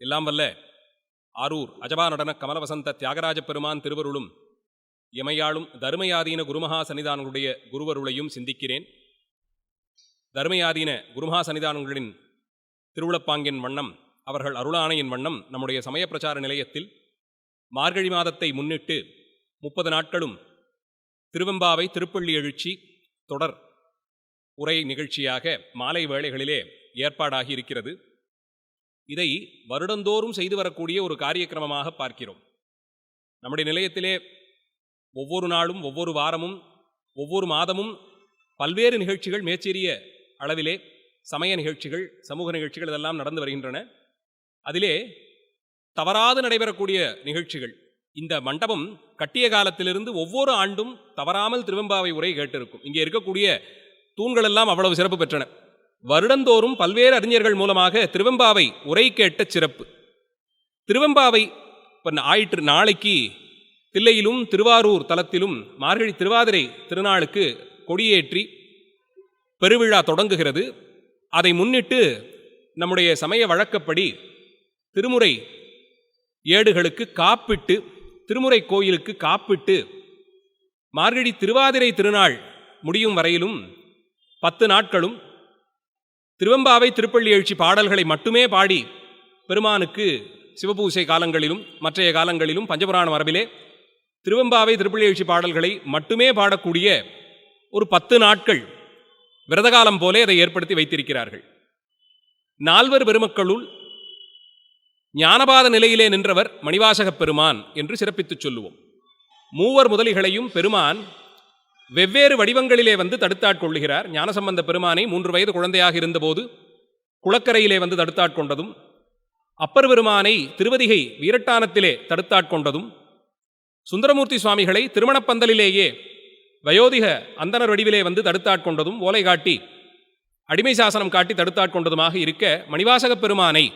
எல்லாம் வல்ல ஆரூர் அஜபா நடன கமலவசந்த தியாகராஜ பெருமான் திருவருளும் எமையாளும் தர்மயாதீன குருமகா சன்னிதானங்களுடைய குருவருளையும் சிந்திக்கிறேன். தர்மயாதீன குருமகா சன்னிதானங்களின் திருவுளப்பாங்கின் வண்ணம் அவர்கள் அருளாணையின் வண்ணம் நம்முடைய சமய பிரச்சார நிலையத்தில் மார்கழி மாதத்தை முன்னிட்டு முப்பது நாட்களும் திருவெம்பாவை திருப்பள்ளி எழுச்சி தொடர் உரை நிகழ்ச்சியாக மாலை வேளைகளிலே ஏற்பாடாகி இருக்கிறது இதை வருடந்தோறும் செய்து வரக்கூடிய ஒரு காரியக்கிரமமாக பார்க்கிறோம். நம்முடைய நிலையத்திலே ஒவ்வொரு நாளும் ஒவ்வொரு வாரமும் ஒவ்வொரு மாதமும் பல்வேறு நிகழ்ச்சிகள் மேச்சேரிய அளவிலே சமய நிகழ்ச்சிகள் சமூக நிகழ்ச்சிகள் இதெல்லாம் நடந்து வருகின்றன. அதிலே தவறாது நடைபெறக்கூடிய நிகழ்ச்சிகள். இந்த மண்டபம் கட்டிய காலத்திலிருந்து ஒவ்வொரு ஆண்டும் தவறாமல் திருவெம்பாவை உரை கேட்டிருக்கும். இங்கே இருக்கக்கூடிய தூண்கள் எல்லாம் அவ்வளவு சிறப்பு பெற்றன. வருடந்தோறும் பல்வேறு அறிஞர்கள் மூலமாக திருவெம்பாவை உரை கேட்ட சிறப்பு. திருவெம்பாவை இப்போ ஆயிற்று நாளைக்கு தில்லையிலும் திருவாரூர் தலத்திலும் மார்கழி திருவாதிரை திருநாளுக்கு கொடியேற்றி பெருவிழா தொடங்குகிறது. அதை முன்னிட்டு நம்முடைய சமய வழக்கப்படி திருமுறை ஏடுகளுக்கு காப்பிட்டு திருமுறை கோயிலுக்கு காப்பிட்டு மார்கழி திருவாதிரை திருநாள் முடியும் வரையிலும் பத்து நாட்களும் திருவெம்பாவை திருப்பள்ளி எழுச்சி பாடல்களை மட்டுமே பாடி பெருமானுக்கு சிவபூசை காலங்களிலும் மற்றைய காலங்களிலும் பஞ்சபுராண மரபிலே திருவெம்பாவை திருப்பள்ளி எழுச்சி பாடல்களை மட்டுமே பாடக்கூடிய ஒரு பத்து நாட்கள் விரதகாலம் போலே அதை ஏற்படுத்தி வைத்திருக்கிறார்கள். நால்வர் பெருமக்களுள் ஞானபாத நிலையிலே நின்றவர் மணிவாசகப் பெருமான் என்று சிறப்பித்துச் சொல்லுவோம். மூவர் முதலிகளையும் பெருமான் வெவ்வேறு வடிவங்களிலே வந்து தடுத்தாட்கொள்ளுகிறார். ஞானசம்பந்த பெருமானை மூன்று வயது குழந்தையாக இருந்தபோது குளக்கரையிலே வந்து தடுத்தாட்கொண்டதும் அப்பர் பெருமானை திருவதிகை வீரட்டானத்திலே தடுத்தாட்கொண்டதும் சுந்தரமூர்த்தி சுவாமிகளை திருமணப்பந்தலிலேயே வயோதிக அந்தனர் வடிவிலே வந்து தடுத்தாட்கொண்டதும் ஓலை காட்டி அடிமை சாசனம் காட்டி தடுத்தாட்கொண்டதுமாக இருக்க மணிவாசகப் பெருமானை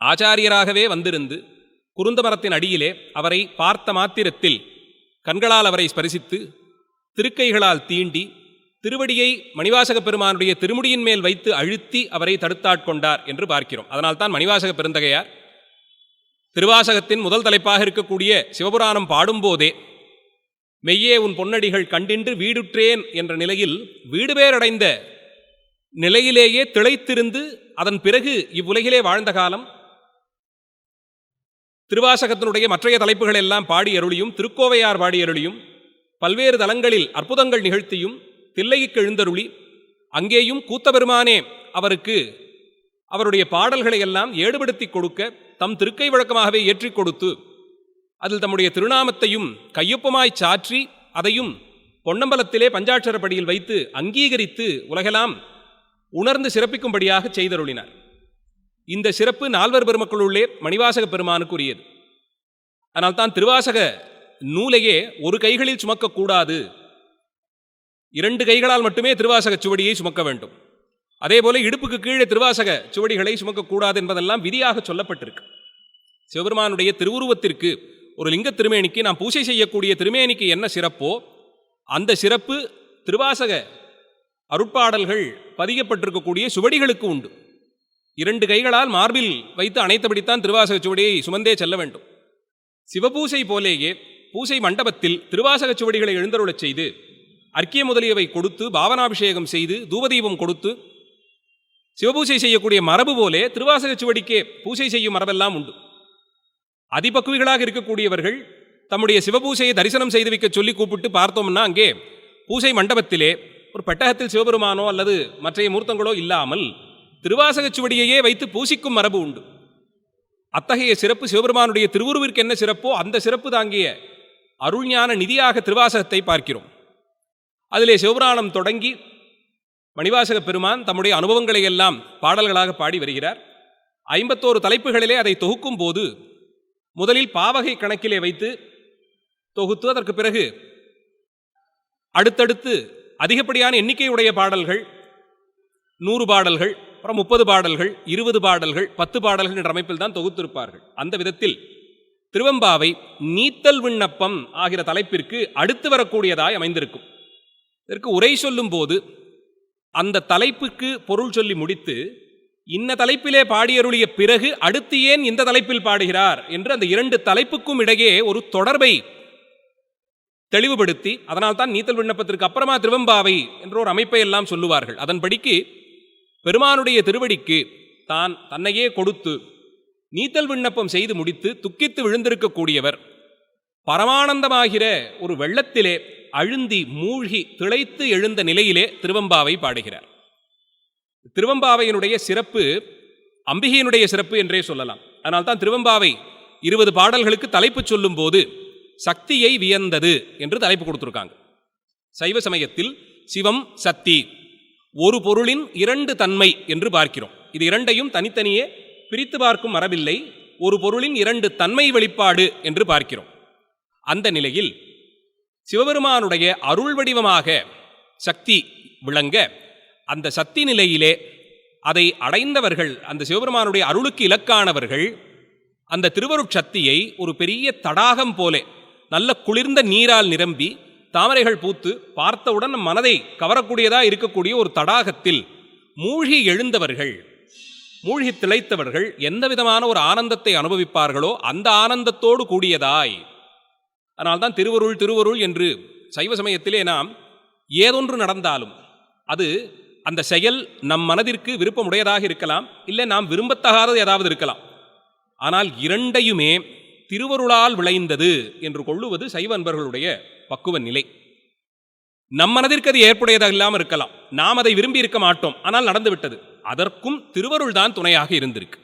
ஆச்சாரியராகவே வந்திருந்து குருந்தமரத்தின் அடியிலே அவரை பார்த்த மாத்திரத்தில் கண்களால் அவரை ஸ்பரிசித்து திருக்கைகளால் தீண்டி திருவடியை மணிவாசக பெருமானுடைய திருமுடியின் மேல் வைத்து அழுத்தி அவரை தடுத்தாட்கொண்டார் என்று பார்க்கிறோம். அதனால்தான் மணிவாசக பெருந்தகையார் திருவாசகத்தின் முதல் தலைப்பாக இருக்கக்கூடிய சிவபுராணம் பாடும்போதே மெய்யே உன் பொன்னடிகள் கண்டின்று வீடுற்றேன் என்ற நிலையில் வீடுபேரடைந்த நிலையிலேயே திளைத்திருந்து அதன் பிறகு இவ்வுலகிலே வாழ்ந்த காலம் திருவாசகத்தினுடைய மற்றைய தலைப்புகள் எல்லாம் பாடி அருளியும் திருக்கோவையார் பாடி அருளியும் பல்வேறு தலங்களில் அற்புதங்கள் நிகழ்த்தியும் தில்லைக்கு எழுந்தருளி அங்கேயும் கூத்தபெருமானே அவருக்கு அவருடைய பாடல்களை எல்லாம் ஏடுபடுத்தி கொடுக்க தம் திருக்கை வழக்கமாகவே ஏற்றிக் கொடுத்து அதில் தம்முடைய திருநாமத்தையும் கையொப்பமாய் சாற்றி அதையும் பொன்னம்பலத்திலே பஞ்சாட்சரப்படியில் வைத்து அங்கீகரித்து உலகெல்லாம் உணர்ந்து சிறப்பிக்கும்படியாக செய்தருளினார். இந்த சிறப்பு நால்வர் பெருமக்களுள்ளே மணிவாசக பெருமானுக்குரியது. அதனால்தான் திருவாசக நூலையே ஒரு கைகளில் சுமக்கக்கூடாது. இரண்டு கைகளால் மட்டுமே திருவாசக சுவடியை சுமக்க வேண்டும். அதே போல இடுப்புக்கு கீழே திருவாசக சுவடிகளை சுமக்கக்கூடாது என்பதெல்லாம் விதியாக சொல்லப்பட்டிருக்கு. சிவபெருமானுடைய திருவுருவத்திற்கு ஒரு லிங்க திருமேனிக்கு நாம் பூஜை செய்யக்கூடிய திருமேனிக்கு என்ன சிறப்போ அந்த சிறப்பு திருவாசக அருட்பாடல்கள் பதிகப்பட்டிருக்கக்கூடிய சுவடிகளுக்கு உண்டு. இரண்டு கைகளால் மார்பில் வைத்து அணைத்தபடித்தான் திருவாசக சுவடியை சுமந்தே செல்ல வேண்டும். சிவபூசை போலேயே பூசை மண்டபத்தில் திருவாசகச் சுவடிகளை எழுந்தருளச் செய்து அர்க்கிய முதலியவை கொடுத்து பாவனாபிஷேகம் செய்து தூபதீபம் கொடுத்து சிவபூசை செய்யக்கூடிய மரபு போலே திருவாசகச் சுவடிக்கே பூசை செய்யும் மரபெல்லாம் உண்டு. அதிபக்குவிகளாக இருக்கக்கூடியவர்கள் தம்முடைய சிவபூசையை தரிசனம் செய்து வைக்க சொல்லி கூப்பிட்டு பார்த்தோம்னா அங்கே பூசை மண்டபத்திலே ஒரு பெட்டகத்தில் சிவபெருமானோ அல்லது மற்றைய மூர்த்தங்களோ இல்லாமல் திருவாசகச் சுவடியையே வைத்து பூசிக்கும் மரபு உண்டு. அத்தகைய சிறப்பு சிவபெருமானுடைய திருவுருவிற்கு என்ன சிறப்போ அந்த சிறப்பு தாங்கிய அருள்ஞான நிதியாக திருவாசகத்தை பார்க்கிறோம். அதிலே சிவபுராணம் தொடங்கி மணிவாசக பெருமான் தம்முடைய அனுபவங்களை எல்லாம் பாடல்களாக பாடி வருகிறார். ஐம்பத்தோரு தலைப்புகளிலே அதை தொகுக்கும் போது முதலில் பாவகை கணக்கிலே வைத்து தொகுத்து அதற்கு பிறகு அடுத்தடுத்து அதிகப்படியான எண்ணிக்கையுடைய பாடல்கள் நூறு பாடல்கள் அப்புறம் முப்பது பாடல்கள் இருபது பாடல்கள் பத்து பாடல்கள் என்ற அமைப்பில் தான் தொகுத்திருப்பார்கள். அந்த விதத்தில் திருவம்பாவை நீத்தல் விண்ணப்பம் ஆகிற தலைப்பிற்கு அடுத்து வரக்கூடியதாய் அமைந்திருக்கும். இதற்கு உரை சொல்லும் போது அந்த தலைப்புக்கு பொருள் சொல்லி முடித்து இன்ன தலைப்பிலே பாடியருளிய பிறகு அடுத்து ஏன் இந்த தலைப்பில் பாடுகிறார்? என்று அந்த இரண்டு தலைப்புக்கும் இடையே ஒரு தொடர்பை தெளிவுபடுத்தி அதனால்தான் நீத்தல் விண்ணப்பத்திற்கு அப்புறமா திருவம்பாவை என்ற ஒரு அமைப்பை எல்லாம் சொல்லுவார்கள். அதன்படிக்கு பெருமானுடைய திருவடிக்கு தான் தன்னையே கொடுத்து நீத்தல் விண்ணப்பம் செய்து முடித்து துக்கித்து விழுந்திருக்கக்கூடியவர். பரமானந்தமாகிற ஒரு வெள்ளத்திலே அழுந்தி மூழ்கி திளைத்து எழுந்த நிலையிலே திருவம்பாவை பாடுகிறார். திருவம்பாவையினுடைய சிறப்பு அம்பிகையினுடைய சிறப்பு என்றே சொல்லலாம். அதனால்தான் திருவம்பாவை இருபது பாடல்களுக்கு தலைப்பு சொல்லும்போது சக்தியை வியந்தது என்று தலைப்பு கொடுத்துருக்காங்க. சைவ சமயத்தில் சிவம் சக்தி ஒரு பொருளின் இரண்டு தன்மை என்று பார்க்கிறோம். இது இரண்டையும் தனித்தனியே பிரித்து பார்க்கும் மரபில்லை ஒரு பொருளின் இரண்டு தன்மை வெளிப்பாடு என்று பார்க்கிறோம். அந்த நிலையில் சிவபெருமானுடைய அருள் வடிவமாக சக்தி விளங்க அந்த சக்தி நிலையிலே அதை அடைந்தவர்கள் அந்த சிவபெருமானுடைய அருளுக்கு இலக்கானவர்கள் அந்த திருவருட்சக்தியை ஒரு பெரிய தடாகம் போலே நல்ல குளிர்ந்த நீரால் நிரம்பி தாமரைகள் பூத்து பார்த்தவுடன் மனதை கவரக்கூடியதாக இருக்கக்கூடிய ஒரு தடாகத்தில் மூழ்கி எழுந்தவர்கள். மூழ்கி திளைத்தவர்கள் எந்த விதமான ஒரு ஆனந்தத்தை அனுபவிப்பார்களோ அந்த ஆனந்தத்தோடு கூடியதாய். அதனால்தான் திருவருள் திருவருள் என்று சைவ சமயத்திலே நாம் ஏதொன்று நடந்தாலும் அது அந்த செயல் நம் மனதிற்கு விருப்பமுடையதாக இருக்கலாம் இல்லை நாம் விரும்பத்தகாதது ஏதாவது இருக்கலாம். ஆனால் இரண்டையுமே திருவருளால் விளைந்தது என்று கொள்ளுவது சைவ அன்பர்களுடைய பக்குவ நிலை. நம் மனதிற்கு அது ஏற்புடையதாக இல்லாமல் இருக்கலாம். நாம் அதை விரும்பி இருக்க மாட்டோம். ஆனால் நடந்துவிட்டது அதற்கும் திருவருள் தான் துணையாக இருந்திருக்கு.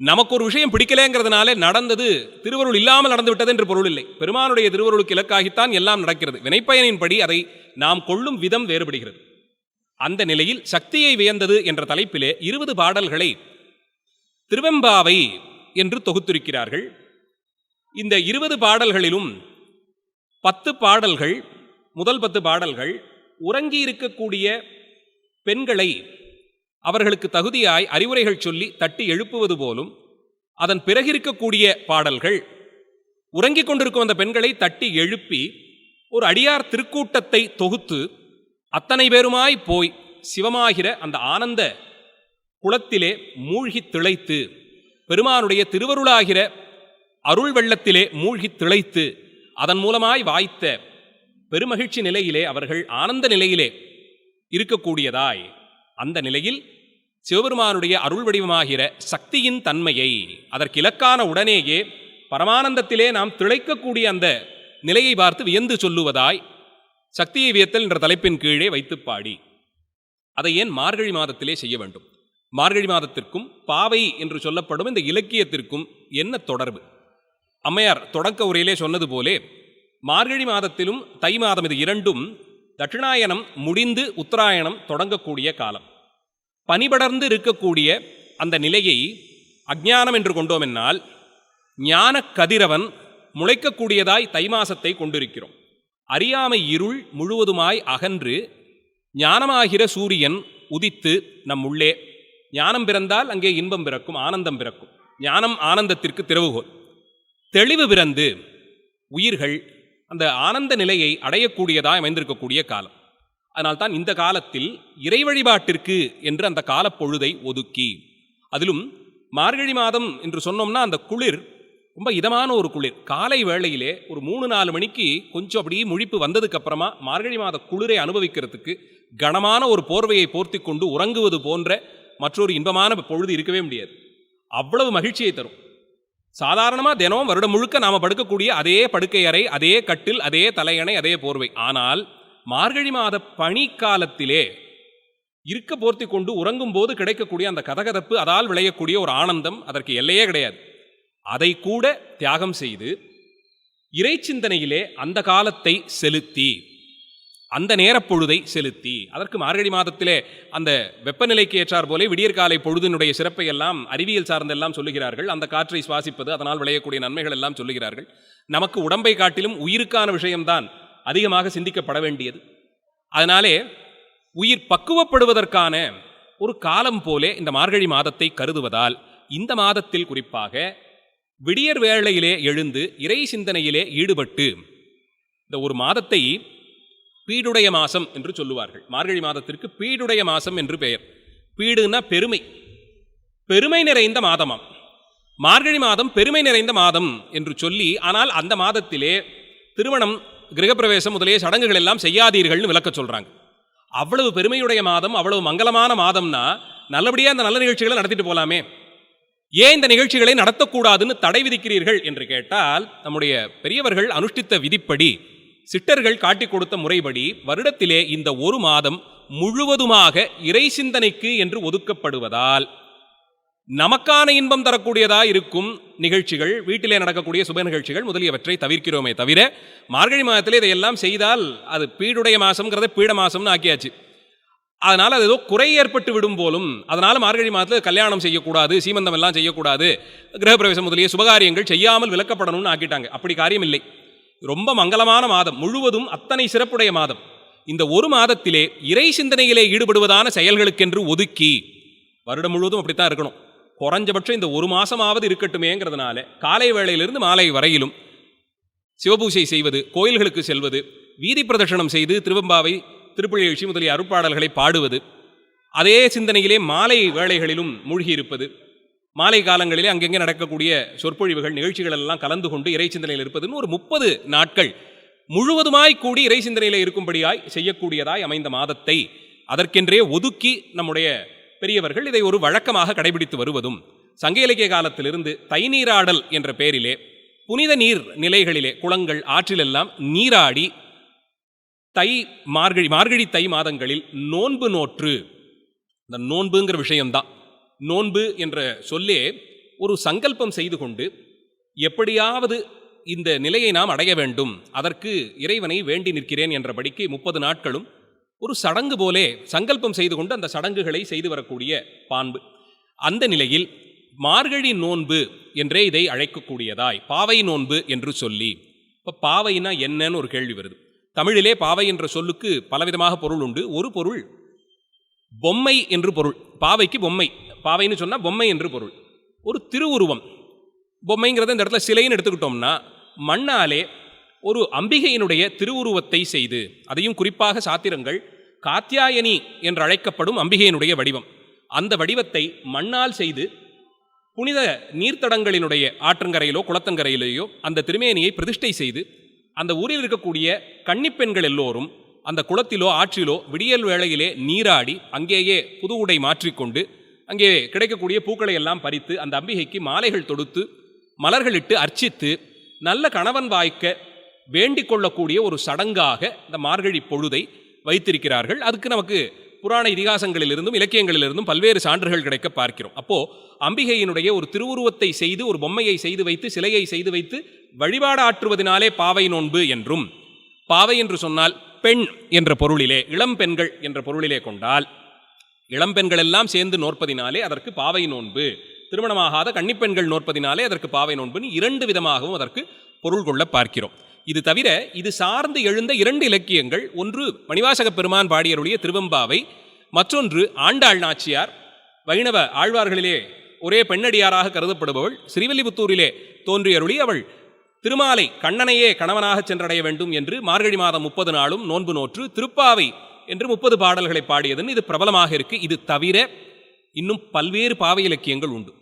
நமக்கு ஒரு விஷயம் பிடிக்கலேங்கிறதுனாலே நடந்தது திருவருள் இல்லாமல் நடந்துவிட்டது என்று பொருள் இல்லை. பெருமானுடைய திருவருளுக்கு இலக்காகித்தான் எல்லாம் நடக்கிறது. வினைப்பயனின்படி அதை நாம் கொள்ளும் விதம் வேறுபடுகிறது. அந்த நிலையில் சக்தியை வியந்தது என்ற தலைப்பிலே இருபது பாடல்களை திருவெம்பாவை என்று தொகுத்திருக்கிறார்கள். இந்த இருபது பாடல்களிலும் பத்து பாடல்கள் முதல் பத்து பாடல்கள் உறங்கி இருக்கக்கூடிய பெண்களை அவர்களுக்கு தகுதியாய் அறிவுரைகள் சொல்லி தட்டி எழுப்புவது போலும் அதன் பிறகு இருக்கக்கூடிய பாடல்கள் உறங்கிக் கொண்டிருக்கும் அந்த பெண்களை தட்டி எழுப்பி ஒரு அடியார் திருக்கூட்டத்தை தொகுத்து அத்தனை பேருமாய் போய் சிவமாகிற அந்த ஆனந்த குளத்திலே மூழ்கி திளைத்து பெருமானுடைய திருவருளாகிற அருள் வெள்ளத்திலே மூழ்கி திளைத்து அதன் மூலமாய் வாய்த்த பெருமகிழ்ச்சி நிலையிலே அவர்கள் ஆனந்த நிலையிலே இருக்கக்கூடியதாய். அந்த நிலையில் சிவபெருமானுடைய அருள் வடிவமாகிற சக்தியின் தன்மையை அதற்கு இலக்கான உடனேயே பரமானந்தத்திலே நாம் திளைக்கக்கூடிய அந்த நிலையை பார்த்து வியந்து சொல்லுவதாய் சக்தியை வியத்தல் என்ற தலைப்பின் கீழே வைத்து பாடி. அதை ஏன் மார்கழி மாதத்திலே செய்ய வேண்டும்? மார்கழி மாதத்திற்கும் பாவை என்று சொல்லப்படும் இந்த இலக்கியத்திற்கும் என்ன தொடர்பு? அம்மையார் தொடக்க உரையிலே சொன்னது போலே மார்கழி மாதத்திலும் தை மாதம் இது இரண்டும் தட்சிணாயனம் முடிந்து உத்தராயணம் தொடங்கக்கூடிய காலம். பனிபடர்ந்து இருக்கக்கூடிய அந்த நிலையை அஜ்ஞானம் என்று கொண்டோமென்னால் ஞான கதிரவன் முளைக்கக்கூடியதாய் தை மாசத்தை கொண்டிருக்கிறோம். அறியாமை இருள் முழுவதுமாய் அகன்று ஞானமாகிற சூரியன் உதித்து நம் உள்ளே ஞானம் பிறந்தால் அங்கே இன்பம் பிறக்கும் ஆனந்தம் பிறக்கும். ஞானம் ஆனந்தத்திற்கு திறவுகோல் தெளிவு பிறந்து உயிர்கள் அந்த ஆனந்த நிலையை அடையக்கூடியதாக அமைந்திருக்கக்கூடிய காலம். அதனால்தான் இந்த காலத்தில் இறை வழிபாட்டிற்கு என்று அந்த காலப்பொழுதை ஒதுக்கி. அதிலும் மார்கழி மாதம் என்று சொன்னோம்னா அந்த குளிர் ரொம்ப இதமான ஒரு குளிர். காலை வேளையிலே ஒரு மூணு நாலு மணிக்கு கொஞ்சம் அப்படியே முழிப்பு வந்ததுக்கு அப்புறமா மார்கழி மாத குளிரை அனுபவிக்கிறதுக்கு கனமான ஒரு போர்வையை போர்த்தி கொண்டு உறங்குவது போன்ற மற்றொரு இன்பமான பொழுது இருக்கவே முடியாது. அவ்வளவு மகிழ்ச்சியை தரும். சாதாரணமாக தினம் வருடம் முழுக்க நாம் படுக்கக்கூடிய அதே படுக்கை அறை அதே கட்டில் அதே தலையணை அதே போர்வை. ஆனால் மார்கழி மாத பனிக்காலத்திலே இருக்க போர்த்தி கொண்டு உறங்கும் போது கிடைக்கக்கூடிய அந்த கதகதப்பு அதால் விளையக்கூடிய ஒரு ஆனந்தம் அதற்கு எல்லையே கிடையாது. அதை கூட தியாகம் செய்து இறை சிந்தனையிலே அந்த காலத்தை செலுத்தி அந்த நேரப்பொழுதை செலுத்தி அதற்கு மார்கழி மாதத்திலே அந்த வெப்பநிலைக்கு ஏற்றார் போலே விடியற்காலை பொழுதினுடைய சிறப்பை எல்லாம் அறிவியல் சார்ந்தெல்லாம் சொல்லுகிறார்கள். அந்த காற்றை சுவாசிப்பது அதனால் விளையக்கூடிய நன்மைகள் எல்லாம் சொல்லுகிறார்கள். நமக்கு உடம்பை காட்டிலும் உயிருக்கான விஷயம்தான் அதிகமாக சிந்திக்கப்பட வேண்டியது. அதனாலே உயிர் பக்குவப்படுவதற்கான ஒரு காலம் போலே இந்த மார்கழி மாதத்தை கருதுவதால் இந்த மாதத்தில் குறிப்பாக விடியற் வேளையிலே எழுந்து இறை சிந்தனையிலே ஈடுபட்டு இந்த ஒரு மாதத்தை பீடுடைய மாசம் என்று சொல்லுவார்கள். மார்கழி மாதத்திற்கு பீடுடைய மாசம் என்று பெயர். பீடுன்னா பெருமை. பெருமை நிறைந்த மாதமாம். மார்கழி மாதம் பெருமை நிறைந்த மாதம் என்று சொல்லி ஆனால் அந்த மாதத்திலே திருமணம் கிரகப்பிரவேசம் முதலிய சடங்குகள் எல்லாம் செய்யாதீர்கள்னு விளக்க சொல்றாங்க. அவ்வளவு பெருமையுடைய மாதம் அவ்வளவு மங்களமான மாதம்னா நல்லபடியாக அந்த நல்ல நிகழ்ச்சிகளை நடத்திட்டு போலாமே. ஏன் இந்த நிகழ்ச்சிகளை நடத்தக்கூடாதுன்னு தடை விதிக்கிறீர்கள் என்று கேட்டால் நம்முடைய பெரியவர்கள் அனுஷ்டித்த விதிப்படி சிட்டர்கள் காட்டிக் கொடுத்த முறைப்படி வருடத்திலே இந்த ஒரு மாதம் முழுவதுமாக இறை சிந்தனைக்கு என்று ஒதுக்கப்படுவதால் நமக்கான இன்பம் தரக்கூடியதா இருக்கும் நிகழ்ச்சிகள் வீட்டிலே நடக்கக்கூடிய சுப நிகழ்ச்சிகள் முதலியவற்றை தவிர்க்கிறோமே தவிர மார்கழி மாதத்திலே இதையெல்லாம் செய்தால் அது பீடுடைய மாசம்ங்கிறத பீட மாசம்னு ஆக்கியாச்சு. அதனால் அது ஏதோ குறை ஏற்பட்டு விடும் போலும் அதனால் மார்கழி மாதத்தில் கல்யாணம் செய்யக்கூடாது சீமந்தம் எல்லாம் செய்யக்கூடாது கிரகப்பிரவேசம் முதலிய சுபகாரியங்கள் செய்யாமல் விளக்கப்படணும்னு ஆக்கிட்டாங்க. அப்படி காரியம் இல்லை ரொம்ப மங்களமான மாதம் முழுவதும் அத்தனை சிறப்புடைய மாதம். இந்த ஒரு மாதத்திலே இறை சிந்தனையிலே ஈடுபடுவதான செயல்களுக்கென்று ஒதுக்கி வருடம் முழுவதும் அப்படித்தான் இருக்கணும். குறைஞ்சபட்சம் இந்த ஒரு மாசமாவது இருக்கட்டுமேங்கிறதுனால காலை வேளையிலிருந்து மாலை வரையிலும் சிவபூஜை செய்வது கோயில்களுக்கு செல்வது வீதி பிரதட்சணம் செய்து திருவம்பாவை திருப்பள்ளி முதலிய அருட்பாடல்களை பாடுவது அதே சிந்தனையிலே மாலை வேளைகளிலும் மூழ்கி இருப்பது மாலை காலங்களிலே அங்கங்கே நடக்கக்கூடிய சொற்பொழிவுகள் நிகழ்ச்சிகள் எல்லாம் கலந்து கொண்டு இறை சிந்தனையில் இருப்பதுன்னு ஒரு முப்பது நாட்கள் முழுவதுமாய் கூடி இறை சிந்தனையில் இருக்கும்படியாய் செய்யக்கூடியதாய் அமைந்த மாதத்தை அதற்கென்றே ஒதுக்கி நம்முடைய பெரியவர்கள் இதை ஒரு வழக்கமாக கடைபிடித்து வருவதும் சங்க இலக்கிய காலத்திலிருந்து தை நீராடல் என்ற பெயரிலே புனித நீர் நிலைகளிலே குளங்கள் ஆற்றிலெல்லாம் நீராடி தை மார்கழி மார்கழி தை மாதங்களில் நோன்பு நோற்று. இந்த நோன்புங்கிற விஷயம்தான். நோன்பு என்ற சொல்லே ஒரு சங்கல்பம் செய்து கொண்டு எப்படியாவது இந்த நிலையை நாம் அடைய வேண்டும். அதற்கு இறைவனை வேண்டி நிற்கிறேன் என்றபடிக்கு முப்பது நாட்களும் ஒரு சடங்கு போலே சங்கல்பம் செய்து கொண்டு அந்த சடங்குகளை செய்து வரக்கூடிய பான்பு. அந்த நிலையில் மார்கழி நோன்பு என்றே இதை அழைக்கக்கூடியதாய். பாவை நோன்பு என்று சொல்லி. இப்போ பாவைனா என்னன்னு ஒரு கேள்வி வருது. தமிழிலே பாவை என்ற சொல்லுக்கு பலவிதமாக பொருள் உண்டு. ஒரு பொருள் பொம்மை என்று பொருள். பாவைக்கு பொம்மை. பாவைன்னு சொன்னால் பொம்மை என்று பொருள். ஒரு திருவுருவம். பொம்மைங்கிறத இந்த இடத்துல சிலைன்னு எடுத்துக்கிட்டோம்னா மண்ணாலே ஒரு அம்பிகையினுடைய திருவுருவத்தை செய்து அதையும் குறிப்பாக சாத்திரங்கள் காத்தியாயனி என்று அழைக்கப்படும் அம்பிகையினுடைய வடிவம். அந்த வடிவத்தை மண்ணால் செய்து புனித நீர்த்தடங்களினுடைய ஆற்றங்கரையிலோ குளத்தங்கரையிலேயோ அந்த திருமேனியை பிரதிஷ்டை செய்து அந்த ஊரில் இருக்கக்கூடிய கன்னிப்பெண்கள் எல்லோரும் அந்த குளத்திலோ ஆற்றிலோ விடியல் வேளையிலே நீராடி அங்கேயே புது உடை மாற்றிக்கொண்டு அங்கே கிடைக்கக்கூடிய பூக்களை எல்லாம் பறித்து அந்த அம்பிகைக்கு மாலைகள் தொடுத்து மலர்களிட்டு அர்ச்சித்து நல்ல கணவன் வாய்க்க வேண்டிக் கொள்ளக்கூடிய ஒரு சடங்காக இந்த மார்கழி பொழுதை வைத்திருக்கிறார்கள். அதுக்கு நமக்கு புராண இதிகாசங்களிலிருந்தும் இலக்கியங்களிலிருந்தும் பல்வேறு சான்றுகள் கிடைக்க பார்க்கிறோம். அப்போ அம்பிகையினுடைய ஒரு திருவுருவத்தை செய்து ஒரு பொம்மையை செய்து வைத்து சிலையை செய்து வைத்து வழிபாடு ஆற்றுவதனாலே பாவை நோன்பு என்றும் பாவை என்று சொன்னால் பெண் என்ற பொருளிலே இளம் பெண்கள் என்ற பொருளிலே கொண்டால் இளம்பெண்கள் எல்லாம் சேர்ந்து நோற்பதினாலே அதற்கு பாவை நோன்பு. திருமணமாகாத கன்னிப்பெண்கள் நோற்பதினாலே அதற்கு பாவை நோன்புன்னு இரண்டு விதமாகவும் அதற்கு பொருள் கொள்ள பார்க்கிறோம். இது தவிர இது சார்ந்து எழுந்த இரண்டு இலக்கியங்கள் ஒன்று மணிவாசக பெருமான் பாடியருடைய திருவம்பாவை மற்றொன்று ஆண்டாள் நாச்சியார் வைணவ ஆழ்வார்களிலே ஒரே பெண்ணடியாராக கருதப்படுபவள் ஸ்ரீவில்லிபுத்தூரிலே தோன்றியருளி அவள் திருமாலை கண்ணனையே கணவனாக சென்றடைய வேண்டும் என்று மார்கழி மாதம் முப்பது நாளும் நோன்பு நோற்று திருப்பாவை என்று முப்பது பாடல்களை பாடியதுன்னு இது பிரபலமாக இருக்கு. இது தவிர இன்னும் பல்வேறு பாவை இலக்கியங்கள் உண்டு.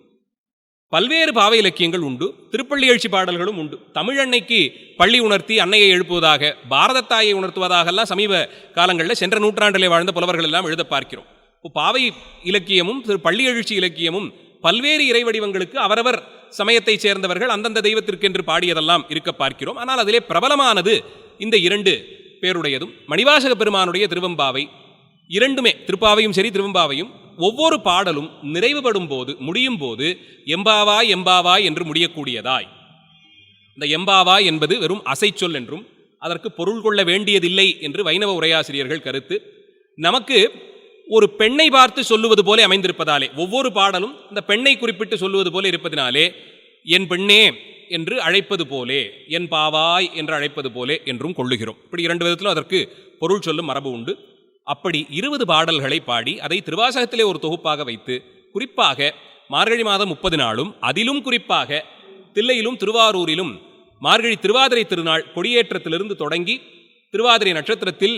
பல்வேறு பாவை இலக்கியங்கள் உண்டு. திருப்பள்ளி எழுச்சி பாடல்களும் உண்டு. தமிழன்னைக்கு பள்ளி உணர்த்தி அன்னையை எழுப்புவதாக பாரதத்தாயை உணர்த்துவதாகலாம் சமீப காலங்களில் சென்ற நூற்றாண்டிலே வாழ்ந்த புலவர்கள் எல்லாம் எழுத பார்க்கிறோம். இப்போ பாவை இலக்கியமும் திரு பள்ளி எழுச்சி இலக்கியமும் பல்வேறு இறை வடிவங்களுக்கு அவரவர் சமயத்தைச் சேர்ந்தவர்கள் அந்தந்த தெய்வத்திற்கென்று பாடியதெல்லாம் இருக்க பார்க்கிறோம். ஆனால் அதிலே பிரபலமானது இந்த இரண்டு பேருடையதும் மணிவாசக பெருமானுடைய திருவம்பாவை இரண்டுமே திருப்பாவையும் சரி திருவம்பாவையும் ஒவ்வொரு பாடலும் நிறைவுபடும் போது முடியும் போது எம்பாவாய் எம்பாவாய் என்று முடியக்கூடியதாய். இந்த எம்பாவாய் என்பது வெறும் அசைச்சொல் என்றும் அதற்கு பொருள் கொள்ள வேண்டியதில்லை என்று வைணவ உரையாசிரியர்கள் கருத்து நமக்கு ஒரு பெண்ணை பார்த்து சொல்லுவது போல அமைந்திருப்பதாலே ஒவ்வொரு பாடலும் இந்த பெண்ணை குறிப்பிட்டு சொல்லுவது போல இருப்பதினாலே என் பெண்ணே என்று அழைப்பது போலே என் பாவாய் என்று அழைப்பது போலே என்றும் கொள்ளுகிறோம். இப்படி இரண்டு விதத்திலும் அதற்கு பொருள் சொல்லும் மரபு உண்டு. அப்படி இருபது பாடல்களை பாடி அதை திருவாசகத்திலே ஒரு தொகுப்பாக வைத்து குறிப்பாக மார்கழி மாதம் முப்பது நாளும் அதிலும் குறிப்பாக தில்லையிலும் திருவாரூரிலும் மார்கழி திருவாதிரை திருநாள் கொடியேற்றத்திலிருந்து தொடங்கி திருவாதிரை நட்சத்திரத்தில்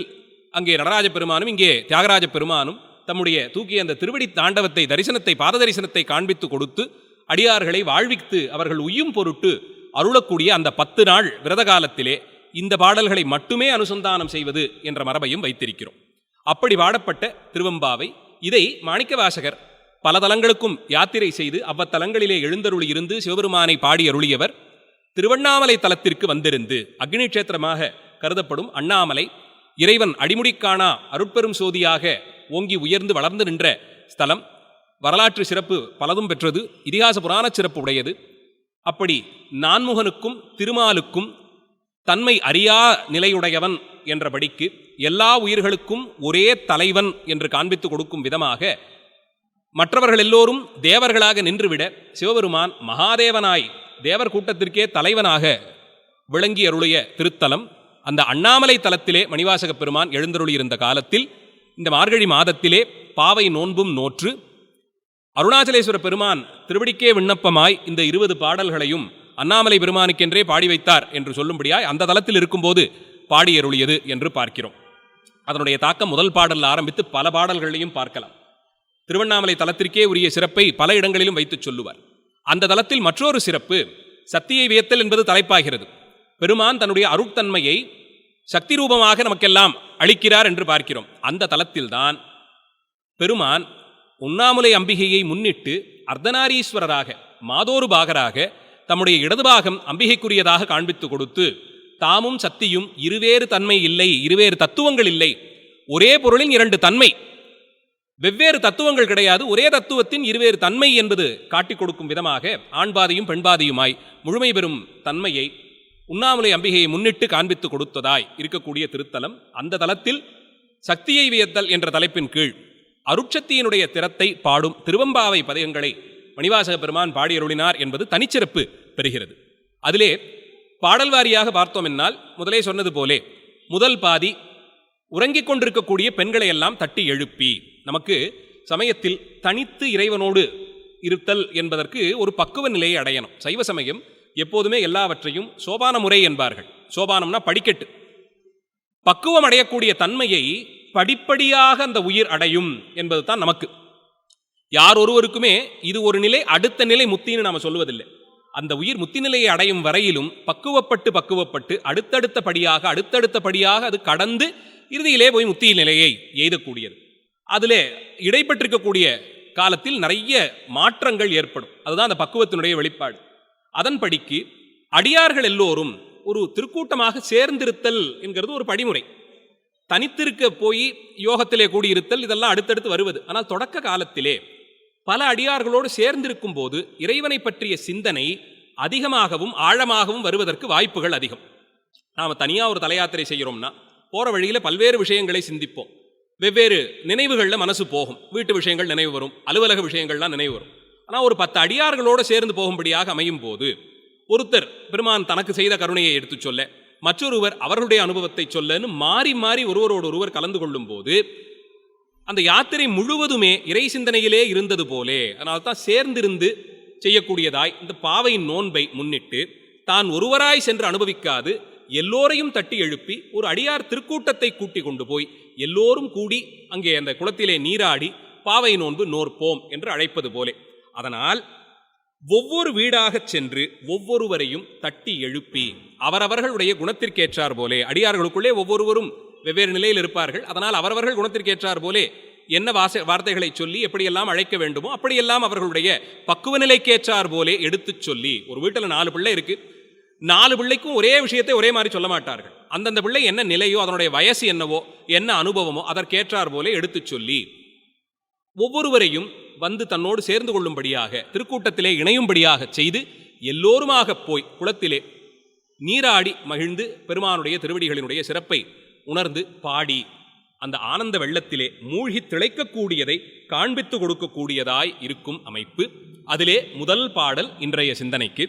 அங்கே நடராஜ பெருமானும் இங்கே தியாகராஜ பெருமானும் தம்முடைய தூக்கிய அந்த திருவடி தாண்டவத்தை தரிசனத்தை பாத தரிசனத்தை காண்பித்து கொடுத்து அடியார்களை வாழ்வித்து அவர்கள் உய்யும் பொருட்டு அருளக்கூடிய அந்த பத்து நாள் விரத காலத்திலே இந்த பாடல்களை மட்டுமே அனுசந்தானம் செய்வது என்ற மரபையும் வைத்திருக்கிறோம். அப்படி பாடப்பட்ட திருவம்பாவை இதை மாணிக்கவாசகர் பல தலங்களுக்கும் யாத்திரை செய்து அவ்வத்தலங்களிலே எழுந்தருளி இருந்து சிவபெருமானை பாடி அருளியவர் திருவண்ணாமலை தலத்திற்கு வந்திருந்து அக்னி கஷேத்திரமாக கருதப்படும் அண்ணாமலை இறைவன் அடிமுடிக்கானா அருட்பெரும் சோதியாக ஓங்கி உயர்ந்து வளர்ந்து நின்ற ஸ்தலம் வரலாற்று சிறப்பு பலதும் பெற்றது இதிகாச புராண சிறப்பு உடையது. அப்படி நான்முகனுக்கும் திருமாலுக்கும் தன்மை அறியா நிலையுடையவன் என்றபடிக்கு எல்லா உயிர்களுக்கும் ஒரே தலைவன் என்று காண்பித்து கொடுக்கும் விதமாக மற்றவர்கள் எல்லோரும் தேவர்களாக நின்றுவிட சிவபெருமான் மகாதேவனாய் தேவர் கூட்டத்திற்கே தலைவனாக விளங்கி அருளிய திருத்தலம் அந்த அண்ணாமலை தலத்திலே மணிவாசக பெருமான் எழுந்தருளியிருந்த காலத்தில் இந்த மார்கழி மாதத்திலே பாவை நோன்பும் நோற்று அருணாச்சலேஸ்வர பெருமான் திருவடிக்கே விண்ணப்பமாய் இந்த இருபது பாடல்களையும் அண்ணாமலை பெருமானுக்கென்றே பாடி வைத்தார் என்று சொல்லும்படியாய் அந்த தலத்தில் இருக்கும்போது பாடி அருளியது என்று பார்க்கிறோம். அதனுடைய தாக்கம் முதல் பாடலில் ஆரம்பித்து பல பாடல்களையும் பார்க்கலாம். திருவண்ணாமலை தலத்திற்கே உரிய சிறப்பை பல இடங்களிலும் வைத்துச் சொல்லுவார். அந்த தலத்தில் மற்றொரு சிறப்பு சத்தியை வியத்தல் என்பது தலைப்பாகிறது. பெருமான் தன்னுடைய அருட்தன்மையை சக்தி ரூபமாக நமக்கெல்லாம் அளிக்கிறார் என்று பார்க்கிறோம். அந்த தளத்தில்தான் பெருமான் உண்ணாமுலை அம்பிகையை முன்னிட்டு அர்த்தநாரீஸ்வரராக மாதோரு பாகராக தம்முடைய இடது பாகம் அம்பிகைக்குரியதாக காண்பித்து கொடுத்து தாமும் சக்தியும் இருவேறு தன்மை இல்லை இருவேறு தத்துவங்கள் இல்லை. ஒரே பொருளின் இரண்டு தன்மை. வெவ்வேறு தத்துவங்கள் கிடையாது ஒரே தத்துவத்தின் இருவேறு தன்மை என்பது காட்டிக் கொடுக்கும் விதமாக ஆண்பாதையும் பெண்பாதையுமாய் முழுமை பெறும் தன்மையை உண்ணாமலை அம்பிகையை முன்னிட்டு காண்பித்து கொடுத்ததாய் இருக்கக்கூடிய திருத்தலம். அந்த தலத்தில் சக்தியை வியத்தல் என்ற தலைப்பின் கீழ். அருட்சக்தியினுடைய திறத்தை பாடும் திருவம்பாவை பதிகங்களை மணிவாசக பெருமான் பாடியருளினார் என்பது தனிச்சிறப்பு பெறுகிறது. அதிலே பாடல் வாரியாக பார்த்தோம் என்னால் முதலே சொன்னது போலே முதல் பாதி உறங்கிக் கொண்டிருக்கக்கூடிய பெண்களை எல்லாம் தட்டி எழுப்பி நமக்கு சமயத்தில் தனித்து இறைவனோடு இருத்தல் என்பதற்கு ஒரு பக்குவ நிலையை அடையணும். சைவ சமயம் எப்போதுமே எல்லாவற்றையும் சோபான முறை என்பார்கள். சோபானம்னா படிக்கட்டு. பக்குவம் அடையக்கூடிய தன்மையை படிப்படியாக அந்த உயிர் அடையும் என்பது தான் நமக்கு. யார் ஒருவருக்குமே இது ஒரு நிலை அடுத்த நிலை முத்தின்னு நாம் சொல்வதில்லை. அந்த உயிர் முத்தி நிலையை அடையும் வரையிலும் பக்குவப்பட்டு பக்குவப்பட்டு அடுத்தடுத்த படியாக அடுத்தடுத்த படியாக அது கடந்து இறுதியிலே போய் முத்தி நிலையை எய்தக்கூடியது. அதிலே இடைப்பட்டிருக்கக்கூடிய காலத்தில் நிறைய மாற்றங்கள் ஏற்படும். அதுதான் அந்த பக்குவத்தினுடைய வெளிப்பாடு. அதன்படிக்கு அடியார்கள் எல்லோரும் ஒரு திருக்கூட்டமாக சேர்ந்திருத்தல் என்கிறது ஒரு படிமுறை. தனித்திருக்க போய் யோகத்திலே கூடியிருத்தல் இதெல்லாம் அடுத்தடுத்து வருவது. ஆனால் தொடக்க காலத்திலே பல அடியார்களோடு சேர்ந்திருக்கும் போது இறைவனை பற்றிய சிந்தனை அதிகமாகவும் ஆழமாகவும் வருவதற்கு வாய்ப்புகள் அதிகம். நாம் தனியாக ஒரு தலையாத்திரை செய்கிறோம்னா போகிற வழியில் பல்வேறு விஷயங்களை சிந்திப்போம். வெவ்வேறு நினைவுகளில் மனசு போகும். வீட்டு விஷயங்கள் நினைவு வரும். அலுவலக விஷயங்கள்லாம் நினைவு வரும். ஆனால் ஒரு பத்து அடியார்களோடு சேர்ந்து போகும்படியாக அமையும் போது ஒருத்தர் பெருமான் தனக்கு செய்த கருணையை எடுத்துச் சொல்ல மற்றொருவர் அவர்களுடைய அனுபவத்தை சொல்லன்னு மாறி மாறி ஒருவரோடு ஒருவர் கலந்து கொள்ளும் போது அந்த யாத்திரை முழுவதுமே இறை சிந்தனையிலே இருந்தது போலே அதனால் தான் சேர்ந்திருந்து செய்யக்கூடியதாய் இந்த பாவையின் நோன்பை முன்னிட்டு தான் ஒருவராய் சென்று அனுபவிக்காது எல்லோரையும் தட்டி எழுப்பி ஒரு அடியார் திருக்கூட்டத்தை கூட்டி கொண்டு போய் எல்லோரும் கூடி அங்கே அந்த குளத்திலே நீராடி பாவை நோன்பு நோற்போம் என்று அழைப்பது போலே. அதனால் ஒவ்வொரு வீடாகச் சென்று ஒவ்வொருவரையும் தட்டி எழுப்பி அவரவர்களுடைய குணத்திற்கேற்றார் போலே அடியார்களுக்குள்ளே ஒவ்வொருவரும் வெவ்வேறு நிலையில் இருப்பார்கள். அதனால் அவரவர்கள் குணத்திற்கேற்றார் போலே என்ன வாச வார்த்தைகளை சொல்லி எப்படியெல்லாம் அழைக்க வேண்டுமோ அப்படியெல்லாம் அவர்களுடைய பக்குவ நிலைக்கேற்றார் போலே எடுத்துச் சொல்லி ஒரு வீட்டில் நாலு பிள்ளை இருக்கு. நாலு பிள்ளைக்கும் ஒரே விஷயத்தை ஒரே மாதிரி சொல்ல மாட்டார்கள். அந்தந்த பிள்ளை என்ன நிலையோ அதனுடைய வயசு என்னவோ என்ன அனுபவமோ அதற்கேற்றார் போலே எடுத்துச் சொல்லி ஒவ்வொருவரையும் வந்து தன்னோடு சேர்ந்து கொள்ளும்படியாக திருக்கூட்டத்திலே இணையும்படியாக செய்து எல்லோருமாக போய் குளத்திலே நீராடி மகிழ்ந்து பெருமானுடைய திருவடிகளினுடைய சிறப்பை உணர்ந்து பாடி அந்த ஆனந்த வெள்ளத்திலே மூழ்கி திளைக்கக்கூடியதை காண்பித்து கொடுக்கக்கூடியதாய் இருக்கும் அமைப்பு. அதிலே முதல் பாடல் இன்றைய சிந்தனைக்கு.